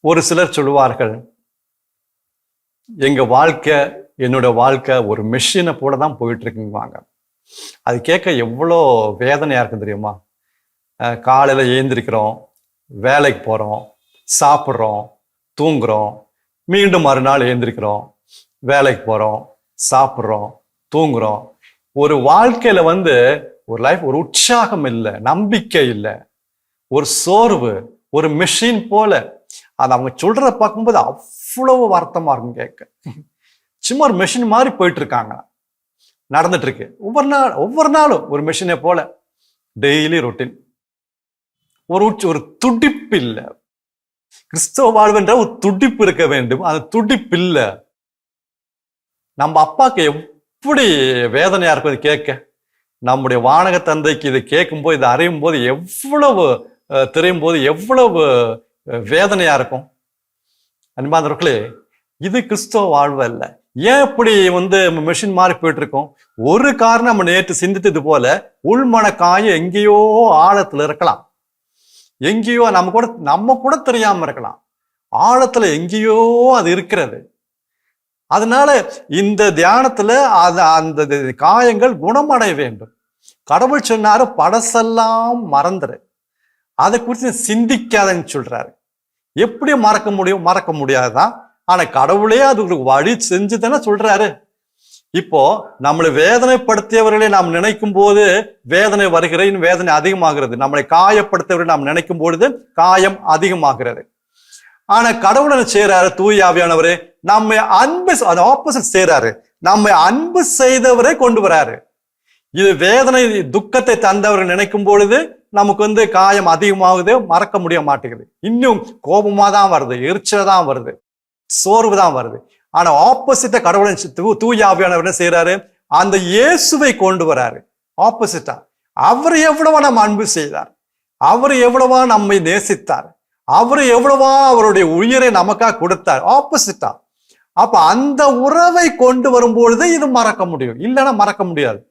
ஒரு சிலர் சொல்லுவார்கள் எங்க வாழ்க்கை என்னோட வாழ்க்கை ஒரு மெஷினை போல தான் போயிட்டு இருக்குங்குவாங்க அது கேட்க எவ்வளோ வேதனையா இருக்கும் தெரியுமா? காலையில் காலையில ஏந்திரிக்கிறோம் வேலைக்கு போறோம் சாப்பிட்றோம் தூங்குறோம் மீண்டும் மறுநாள் ஏந்திரிக்கிறோம் வேலைக்கு போறோம் சாப்பிட்றோம் தூங்குறோம். ஒரு வாழ்க்கையில வந்து ஒரு லைஃப் ஒரு உற்சாகம் இல்லை நம்பிக்கை இல்லை ஒரு சோர்வு ஒரு மெஷின் போல அது அவங்க சொல்றத பார்க்கும்போது அவ்வளவு வருத்தமா இருக்கும் கேட்க. சும்மா ஒரு மெஷின் மாதிரி போயிட்டு இருக்காங்க நடந்துட்டு இருக்கு ஒவ்வொரு நாள் ஒவ்வொரு நாளும் ஒரு மெஷினை போல டெய்லி ரொட்டீன் ஒரு ஒரு துடிப்பு இல்லை. கிறிஸ்தவ வாழ்வுன்ற ஒரு துடிப்பு இருக்க வேண்டும். அந்த துடிப்பு இல்லை. நம்ம அப்பாக்கு எப்படி வேதனையா இருக்கும் இது கேட்க. நம்முடைய வானக தந்தைக்கு இதை கேட்கும்போது இதை அறியும் போது எவ்வளவு தெரியும் போது எவ்வளவு வேதனையா இருக்கும். அன்பாந்தவர்களே இது கிறிஸ்தவ வாழ்வு அல்ல. ஏன் இப்படி வந்து மிஷின் மாதிரி போயிட்டு இருக்கோம் ஒரு காரணம் நம்ம நேற்று சிந்தித்தது போல உள்மன காயம் எங்கேயோ ஆழத்துல இருக்கலாம். எங்கேயோ நம்ம கூட நம்ம கூட தெரியாம இருக்கலாம். ஆழத்துல எங்கேயோ அது இருக்கிறது. அதனால இந்த தியானத்துல அது அந்த காயங்கள் குணமடைய வேண்டும். கடவுள் சொன்னாரு படசெல்லாம் மறந்துரு. அதை குறித்து சிந்திக்காதன்னு சொல்றாரு. எப்படி மறக்க முடியும்? மறக்க முடியாதுதான் ஆனா கடவுளே அது ஒரு வழி செஞ்சு தானே சொல்றாரு. இப்போ நம்மளை வேதனைப்படுத்தியவர்களை நாம் நினைக்கும் போது வேதனை வருகிறேன் வேதனை அதிகமாகிறது. நம்மளை காயப்படுத்தியவர்களை நாம் நினைக்கும் பொழுது காயம் அதிகமாகிறது. ஆனா கடவுளை செய்யறாரு தூய் ஆவியானவரே நம்மை அன்பு அது ஆப்போசிட் செய்யறாரு நம்மை அன்பு செய்தவரை கொண்டு வராரு. இது வேதனை துக்கத்தை தந்தவர்கள் நினைக்கும் பொழுது நமக்கு வந்து காயம் அதிகமாகுது மறக்க முடிய மாட்டேங்குது. இன்னும் கோபமா தான் வருது எரிச்சல் தான் வருது சோர்வு தான் வருது. ஆனா ஆப்போசிட்டா கடவுளை தூ- தூய என்ன செய்யறாரு அந்த இயேசுவை கொண்டு வராரு. ஆப்போசிட்டா அவர் எவ்வளவா நம்ம அன்பு செய்தார். அவர் எவ்வளவா நம்மை நேசித்தார். அவர் எவ்வளவா அவருடைய உயிரை நமக்காக கொடுத்தார். ஆப்போசிட்டா அப்ப அந்த உறவை கொண்டு வரும்பொழுது இது மறக்க முடியும். இல்லைன்னா மறக்க முடியாது.